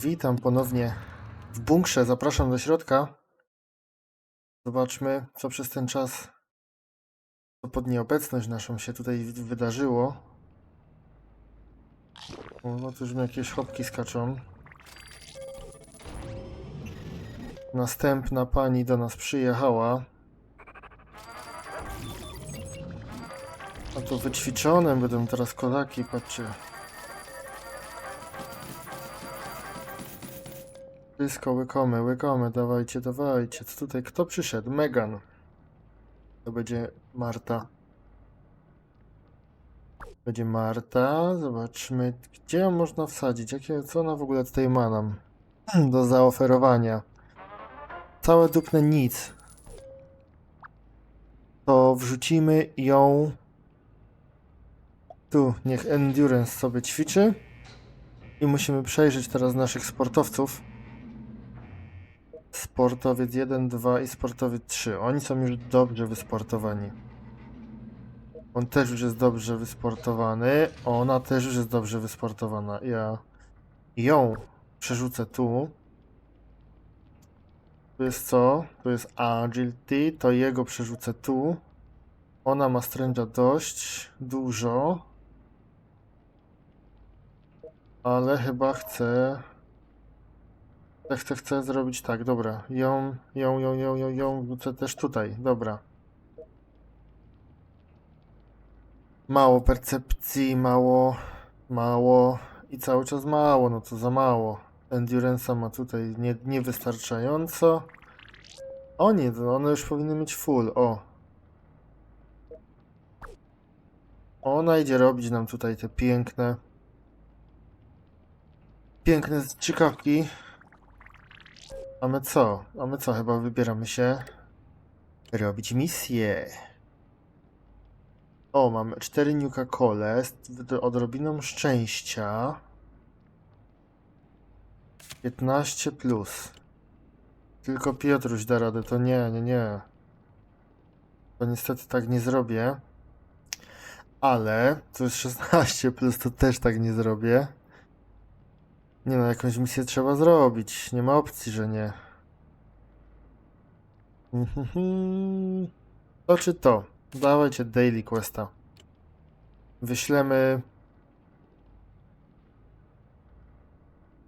Witam ponownie w bunkrze. Zapraszam do środka. Zobaczmy, co przez ten czas, co pod nieobecność naszą się tutaj wy- wydarzyło. O, no to już mi jakieś chopki skaczą. Następna pani do nas przyjechała. A to wyćwiczone będą teraz kozaki, patrzcie. Wszystko łykome, łykome, dawajcie, dawajcie. Co tutaj? Kto przyszedł? Megan. To będzie Marta. Będzie Marta. Zobaczmy, gdzie ją można wsadzić. Jakie, co ona w ogóle tutaj ma nam do zaoferowania? Całe dupne nic. To wrzucimy ją tu. Niech Endurance sobie ćwiczy. I musimy przejrzeć teraz naszych sportowców. Sportowiec 1, 2 i sportowiec 3. Oni są już dobrze wysportowani. On też już jest dobrze wysportowany. Ona też już jest dobrze wysportowana. Ja ją przerzucę tu. Tu jest co? Tu jest agility. To jego przerzucę tu. Ona ma stręża dość dużo. Ale chyba Chcę, chcę, chcę zrobić tak, dobra. Ją, ją, ją, ją, ją, ją też tutaj, dobra. Mało percepcji, mało, mało i cały czas mało, no to za mało. Endurance'a ma tutaj nie, niewystarczająco. O nie, one już powinny mieć full, o. Ona idzie robić nam tutaj te piękne, piękne ciekawki. A my co? A my co? Chyba wybieramy się robić misję. O, mamy 4 Nuka Cole z z odrobiną szczęścia. 15 plus. Tylko Piotruś da radę, to nie, nie, nie. To niestety tak nie zrobię. Ale to jest 16 plus, to też tak nie zrobię. Nie no, jakąś misję trzeba zrobić. Nie ma opcji, że nie. To czy to? Dawajcie Daily Questa. Wyślemy...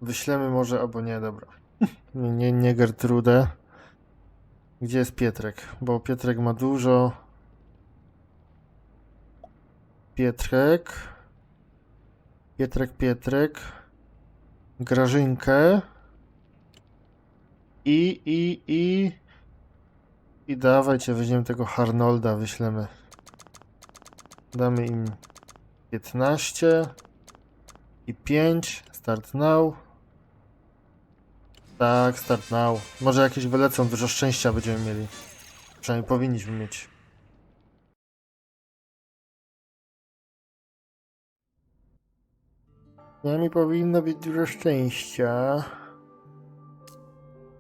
Wyślemy może, albo nie, dobra. Nie, nie, Gertrudę. Gdzie jest Pietrek? Bo Pietrek ma dużo... Pietrek... Pietrek, Pietrek... Grażynkę i, i, i i dawajcie, weźmiemy tego Harnolda, wyślemy. Damy im 15 i 5. Start now. Tak, start now. Może jakieś wylecą, dużo szczęścia będziemy mieli. Przynajmniej powinniśmy mieć. Przynajmniej powinno być dużo szczęścia.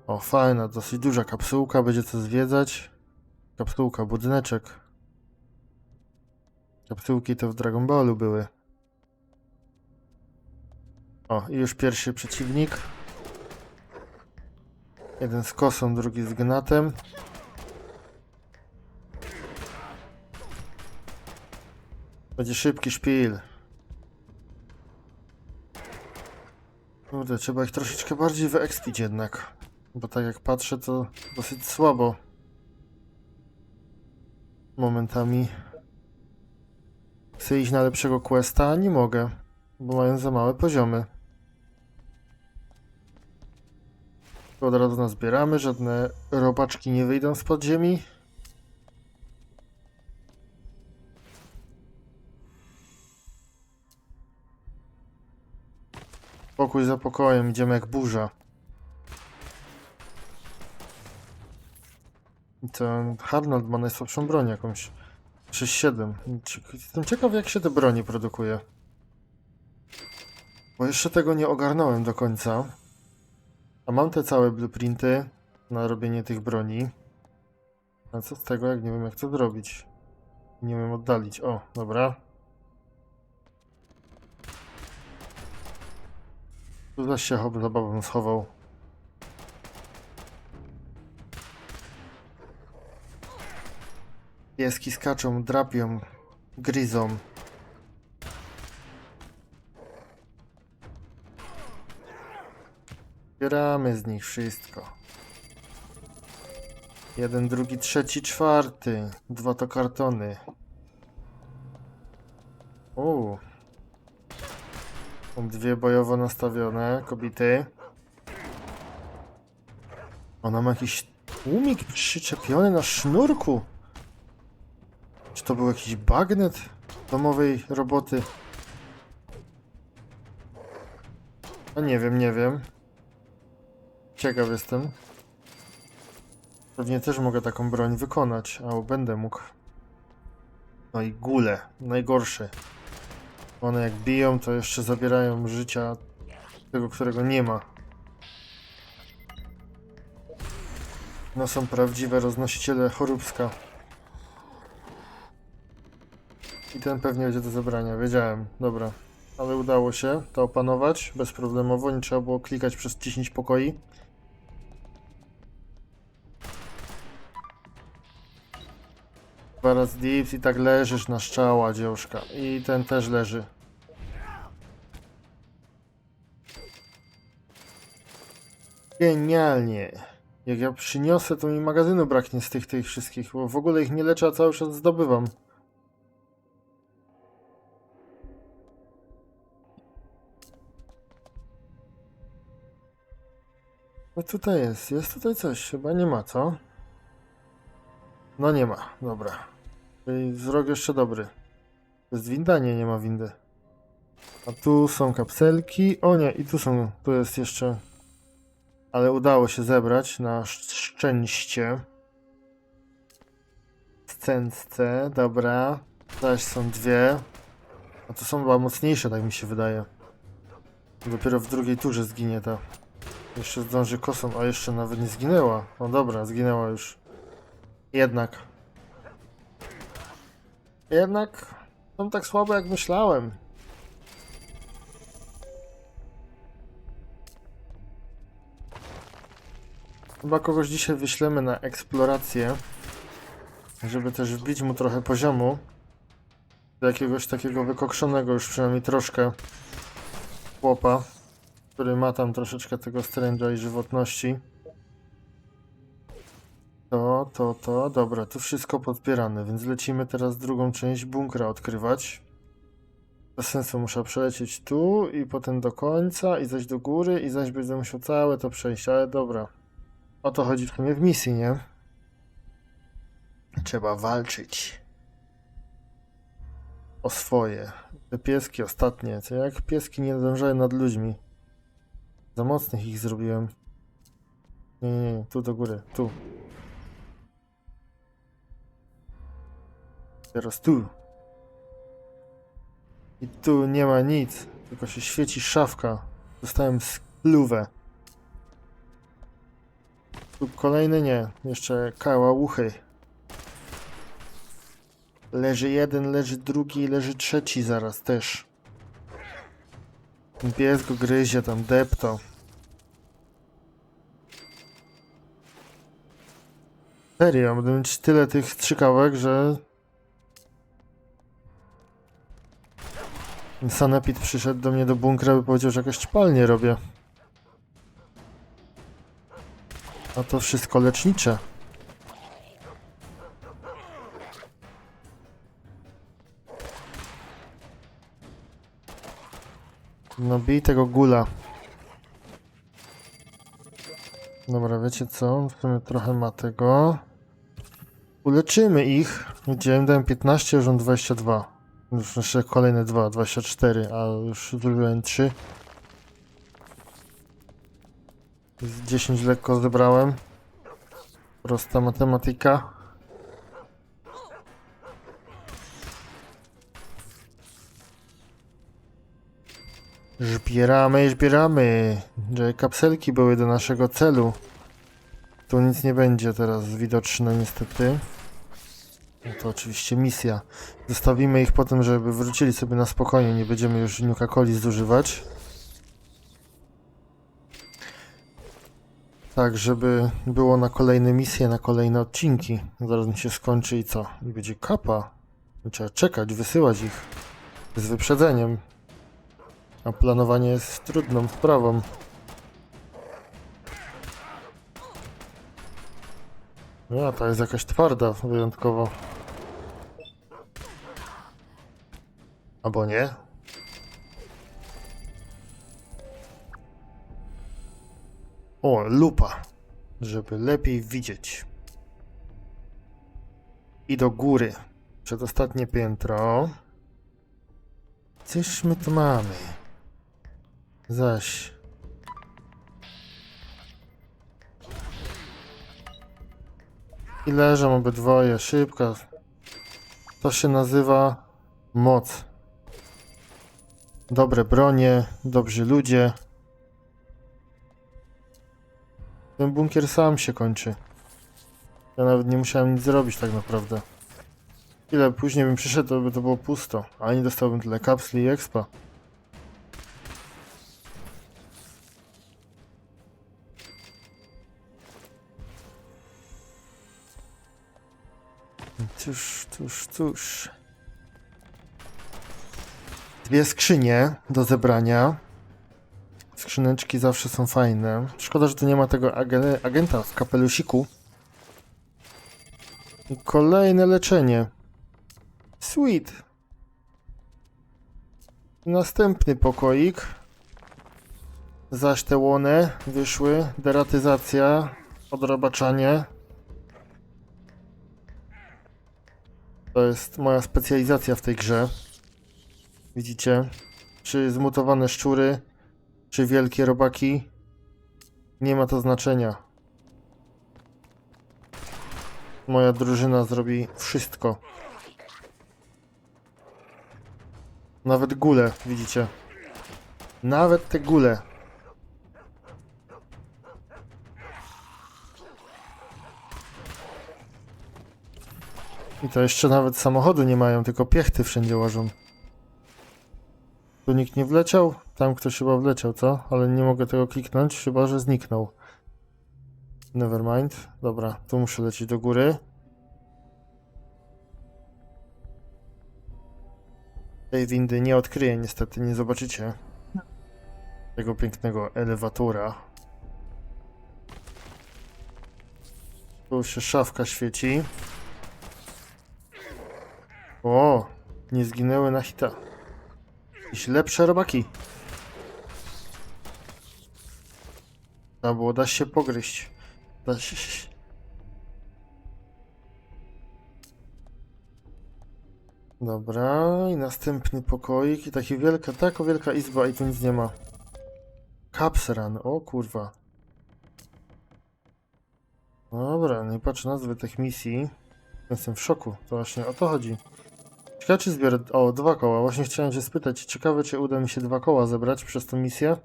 O, fajna, dosyć duża kapsułka, będzie co zwiedzać. Kapsułka, budyneczek. Kapsułki to w Dragon Ballu były. O, i już pierwszy przeciwnik. Jeden z kosą, drugi z gnatem. Będzie szybki szpil. Kurde, trzeba ich troszeczkę bardziej wyekspić jednak. Bo tak jak patrzę, to dosyć słabo. Momentami. Chcę iść na lepszego questa, a nie mogę. Bo mają za małe poziomy. Od razu nazbieramy, żadne robaczki nie wyjdą z podziemi. Pokój za pokojem, idziemy jak burza. I ten Harnold ma najsłabszą broń jakąś. 6-7. Cie- Jestem ciekaw jak się te broni produkuje. Bo jeszcze tego nie ogarnąłem do końca. A mam te całe blueprinty na robienie tych broni. A co z tego jak nie wiem jak to zrobić? Nie wiem oddalić. O, dobra. Zaś się chob zabawą schował. Pieski skaczą, drapią, gryzą. Zbieramy z nich wszystko. Jeden, drugi, trzeci, czwarty. Dwa to kartony. Są dwie bojowo nastawione kobiety. Ona ma jakiś tłumik przyczepiony na sznurku. Czy to był jakiś bagnet domowej roboty? A nie wiem, nie wiem. Ciekaw jestem. Pewnie też mogę taką broń wykonać, albo będę mógł. No i gule, najgorsze. One jak biją, to jeszcze zabierają życia tego, którego nie ma. No są prawdziwe roznosiciele choróbska. I ten pewnie będzie do zabrania, wiedziałem. Dobra. Ale udało się to opanować bezproblemowo, nie trzeba było klikać przez 10 pokoi. Dwa razy dips i tak leżysz na szczała, dziążka. I ten też leży. Genialnie. Jak ja przyniosę, to mi magazynu braknie z tych, tych wszystkich, bo w ogóle ich nie leczę, a cały czas zdobywam. No tutaj jest, jest tutaj coś, chyba nie ma, co? No nie ma, dobra. Wzrok jeszcze dobry. Jest winda? Nie, nie ma windy. A tu są kapselki. O nie, i tu są, tu jest jeszcze... Ale udało się zebrać na sz- szczęście. Scence, dobra. Zaś są dwie. A to są chyba mocniejsze, tak mi się wydaje. Dopiero w drugiej turze zginie ta. Jeszcze zdąży kosą, a jeszcze nawet nie zginęła. No dobra, zginęła już. Jednak. Jednak są tak słabe jak myślałem. Chyba kogoś dzisiaj wyślemy na eksplorację, żeby też wbić mu trochę poziomu. Do jakiegoś takiego wykokszonego już przynajmniej troszkę chłopa, który ma tam troszeczkę tego strange'a i żywotności. To, to, to, dobra, tu wszystko podbierane, więc lecimy teraz drugą część bunkra odkrywać. Bez sensu muszę przelecieć tu i potem do końca i zejść do góry i zaś będę musiał całe to przejść, ale dobra. O to chodzi w sumie w misji, nie? Trzeba walczyć. O swoje. Te pieski ostatnie, co jak pieski nie nadążają nad ludźmi. Za mocnych ich zrobiłem. Nie, nie, nie, tu do góry, tu. Teraz tu. I tu nie ma nic, tylko się świeci szafka. Dostałem spluwę. Tu kolejny nie, jeszcze kałałuchy. Leży jeden, leży drugi, leży trzeci zaraz też. Pies go gryzie tam, depto. Serio, będę mieć tyle tych strzykałek, że Sanepid przyszedł do mnie do bunkra i powiedział, że jakaś ćpalnię robię. A to wszystko lecznicze. No bij tego gula. Dobra, wiecie co? W sumie trochę ma tego. Uleczymy ich. Widziałem, dałem 15, już mam 22. Już jeszcze kolejne dwa, 24, a już zrobiłem 3. Z 10 lekko zebrałem. Prosta matematyka. Zbieramy, zbieramy. Że kapselki były do naszego celu. Tu nic nie będzie teraz widoczne niestety. No to oczywiście misja. Zostawimy ich potem, żeby wrócili sobie na spokojnie, nie będziemy już Nuka Coli zużywać. Tak, żeby było na kolejne misje, na kolejne odcinki. Zaraz mi się skończy i co? I będzie kapa. No, trzeba czekać, wysyłać ich z wyprzedzeniem. A planowanie jest trudną sprawą. No, ta jest jakaś twarda wyjątkowo. Albo nie? O, lupa, żeby lepiej widzieć. I do góry. Przedostatnie piętro. Coś my tu mamy. Zaś. I leżą obydwoje, szybko. To się nazywa moc. Dobre bronie, dobrzy ludzie. Ten bunkier sam się kończy. Ja nawet nie musiałem nic zrobić tak naprawdę. Ile później bym przyszedł, to by to było pusto. A nie dostałbym tyle kapsli i expa. Cóż, cóż, cóż. Dwie skrzynie do zebrania. Skrzyneczki zawsze są fajne. Szkoda, że tu nie ma tego age- agenta w kapelusiku. Kolejne leczenie. Sweet. Następny pokoik. Zaś te łone wyszły. Deratyzacja, odrabaczanie. To jest moja specjalizacja w tej grze. Widzicie? Czy zmutowane szczury, czy wielkie robaki. Nie ma to znaczenia. Moja drużyna zrobi wszystko. Nawet gule, widzicie? Nawet te gule. I to jeszcze nawet samochodu nie mają, tylko piechty wszędzie łożą. Tu nikt nie wleciał? Tam ktoś chyba wleciał, co? Ale nie mogę tego kliknąć, chyba że zniknął. Nevermind. Dobra, tu muszę lecieć do góry. Tej windy nie odkryję niestety, nie zobaczycie tego pięknego elewatora. Tu się szafka świeci. O, nie zginęły na hita. Jakieś lepsze robaki. Trzeba było da się pogryźć. Da się... Dobra, i następny pokoik. I taki wielka, taka wielka izba i tu nic nie ma. Kapsran, o kurwa. Dobra, nie patrzę nazwy tych misji. Jestem w szoku, to właśnie o to chodzi. Ciekawe czy zbiorę... O, dwa koła. Właśnie chciałem się spytać. Ciekawe czy uda mi się dwa koła zebrać przez tą misję.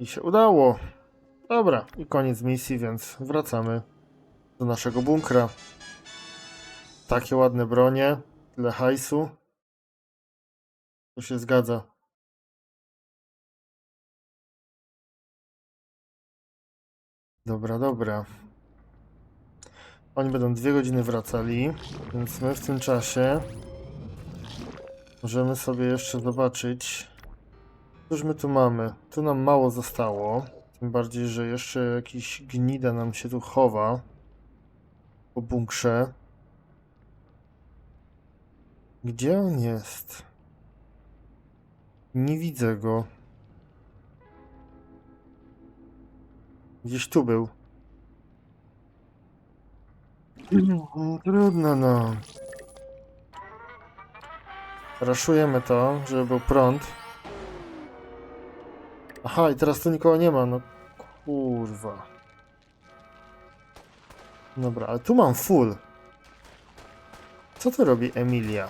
I się udało. Dobra, i koniec misji, więc wracamy do naszego bunkra. Takie ładne bronie, tyle hajsu. To się zgadza. Dobra, dobra. Oni będą dwie godziny wracali, więc my w tym czasie możemy sobie jeszcze zobaczyć, cóż my tu mamy. Tu nam mało zostało, tym bardziej, że jeszcze jakiś gnida nam się tu chowa po bunkrze. Gdzie on jest? Nie widzę go. Gdzieś tu był. Mm, Trudno no. Raszujemy to, żeby był prąd. Aha, i teraz tu nikogo nie ma, no kurwa. Dobra, ale tu mam full. Co tu robi Emilia?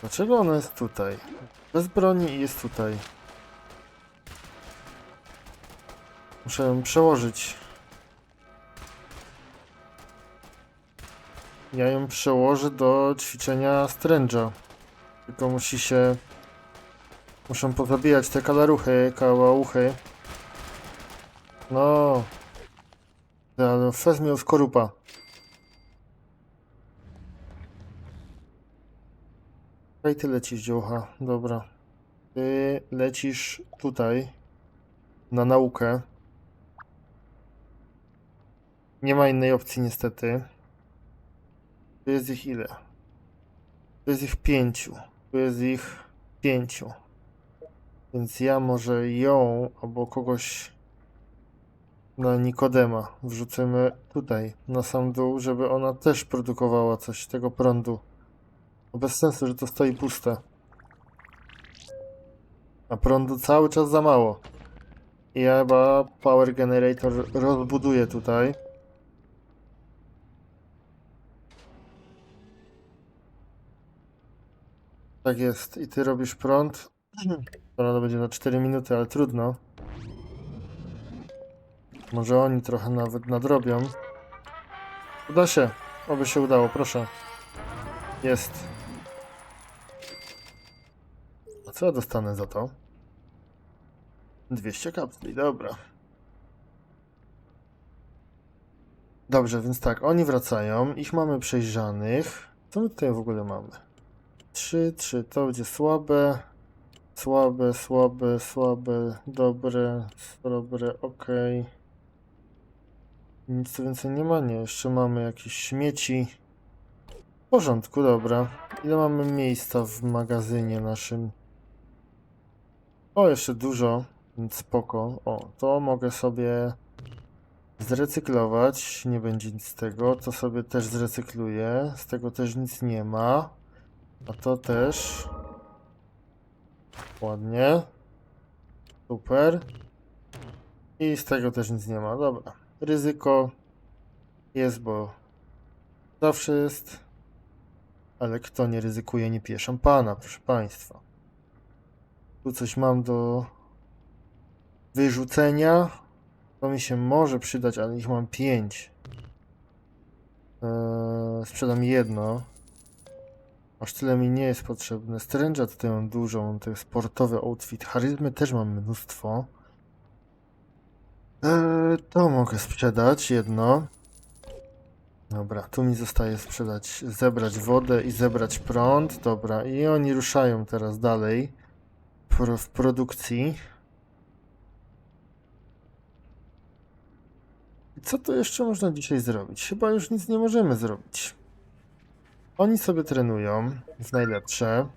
Dlaczego ona jest tutaj? Bez broni i jest tutaj. Muszę ją przełożyć. Ja ją przełożę do ćwiczenia Strange'a. Tylko musi się Muszę pozabijać te kalaruchy, kałauchy. No. Ale miał skorupa. Tutaj ty lecisz, dziołcha. Dobra. Ty lecisz tutaj. Na naukę. Nie ma innej opcji niestety. Tu jest ich ile? Tu jest ich pięciu. Tu jest ich pięciu. Więc ja może ją albo kogoś na Nikodema wrzucimy tutaj, na sam dół, żeby ona też produkowała coś tego prądu. Bez sensu, że to stoi puste. A prądu cały czas za mało. I ja chyba power generator rozbuduję tutaj. Tak jest. I ty robisz prąd. To będzie na 4 minuty, ale trudno. Może oni trochę nawet nadrobią. Uda się. Oby się udało, proszę. Jest. A co ja dostanę za to? 200 kapsli, dobra. Dobrze, więc tak, oni wracają. Ich mamy przejrzanych. Co my tutaj w ogóle mamy? 3, 3, to będzie słabe. Słabe, słabe, słabe, dobre, dobre, ok. Nic tu więcej nie ma, nie. Jeszcze mamy jakieś śmieci. W porządku, dobra. Ile mamy miejsca w magazynie naszym? O, jeszcze dużo, więc spoko. O, to mogę sobie zrecyklować. Nie będzie nic z tego. To sobie też zrecykluję. Z tego też nic nie ma. A to też. Ładnie. Super. I z tego też nic nie ma. Dobra. Ryzyko jest, bo zawsze jest. Ale kto nie ryzykuje, nie pije szampana, proszę Państwa. Tu coś mam do wyrzucenia. To mi się może przydać, ale ich mam pięć. Eee, sprzedam jedno. Aż tyle mi nie jest potrzebne. Stręża tutaj mam dużo, mam ten sportowy outfit. Charyzmy też mam mnóstwo. Eee, to mogę sprzedać jedno. Dobra, tu mi zostaje sprzedać, zebrać wodę i zebrać prąd. Dobra, i oni ruszają teraz dalej w produkcji. Co tu jeszcze można dzisiaj zrobić? Chyba już nic nie możemy zrobić. Oni sobie trenują w najlepsze.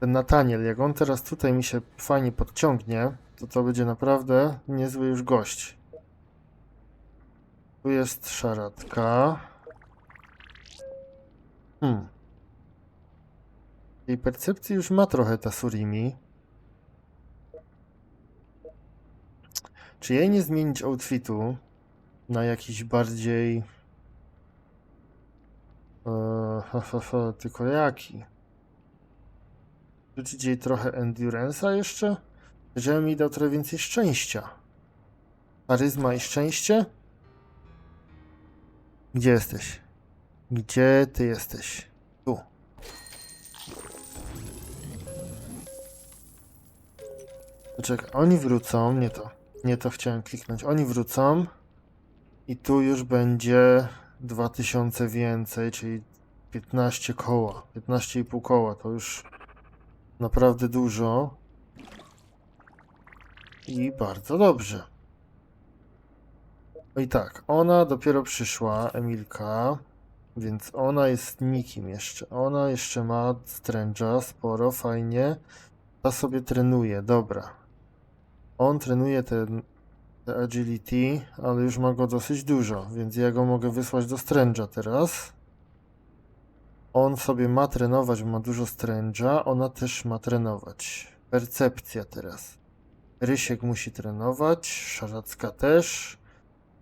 Ten Nataniel, jak on teraz tutaj mi się fajnie podciągnie, to to będzie naprawdę niezły już gość. Tu jest szaratka. Hmm. Tej percepcji już ma trochę ta Surimi. Czy jej nie zmienić outfitu na jakiś bardziej... Eee, tylko jaki? Rzucić jej trochę endurance'a jeszcze? Żebym mi dał trochę więcej szczęścia. Charyzma i szczęście? Gdzie jesteś? Gdzie ty jesteś? Tu. Poczekaj, oni wrócą, nie to. Nie to chciałem kliknąć. Oni wrócą i tu już będzie 2000 więcej, czyli 15 koła. 15,5 koła to już naprawdę dużo. I bardzo dobrze. No i tak, ona dopiero przyszła, Emilka, więc ona jest nikim jeszcze. Ona jeszcze ma stręża sporo, fajnie. Ta sobie trenuje, dobra. On trenuje ten, te agility, ale już ma go dosyć dużo, więc ja go mogę wysłać do stręża teraz. On sobie ma trenować, ma dużo stręża, ona też ma trenować. Percepcja teraz. Rysiek musi trenować, Szaracka też,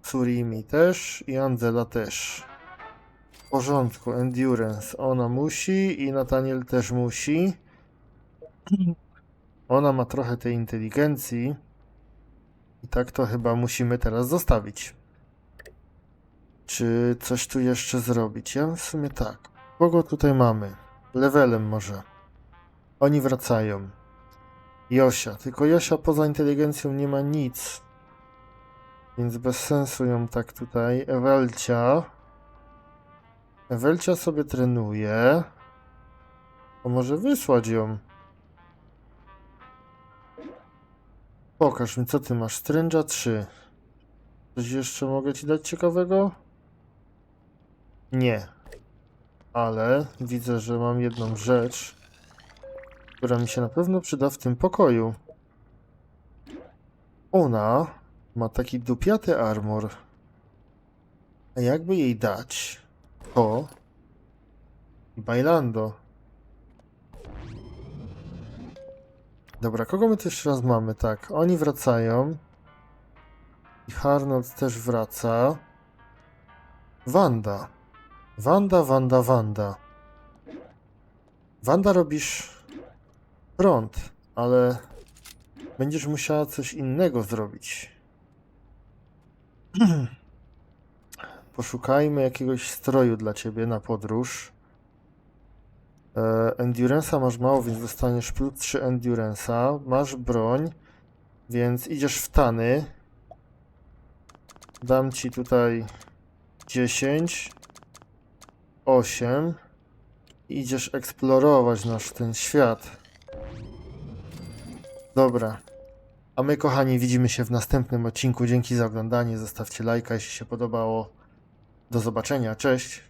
Surimi też i Angela też. W porządku, Endurance. Ona musi i Nathaniel też musi. Ona ma trochę tej inteligencji. I tak to chyba musimy teraz zostawić. Czy coś tu jeszcze zrobić? Ja w sumie tak. Kogo tutaj mamy? Levelem może. Oni wracają. Josia. Tylko Josia poza inteligencją nie ma nic. Więc bez sensu ją tak tutaj. Ewelcia. Ewelcia sobie trenuje. To może wysłać ją. Pokaż mi, co ty masz. Stręża 3. Coś jeszcze mogę ci dać ciekawego? Nie. Ale widzę, że mam jedną rzecz, która mi się na pewno przyda w tym pokoju. Ona ma taki dupiaty armor. A jakby jej dać to i bailando. Dobra, kogo my tu jeszcze raz mamy? Tak, oni wracają. I Harnold też wraca. Wanda. Wanda, Wanda, Wanda. Wanda robisz prąd, ale będziesz musiała coś innego zrobić. Poszukajmy jakiegoś stroju dla ciebie na podróż. E, Endurance'a masz mało, więc dostaniesz plus 3 Endurance'a. Masz broń, więc idziesz w tany. Dam ci tutaj 10, 8. Idziesz eksplorować nasz ten świat. Dobra. A my, kochani, widzimy się w następnym odcinku. Dzięki za oglądanie. Zostawcie lajka, jeśli się podobało. Do zobaczenia. Cześć.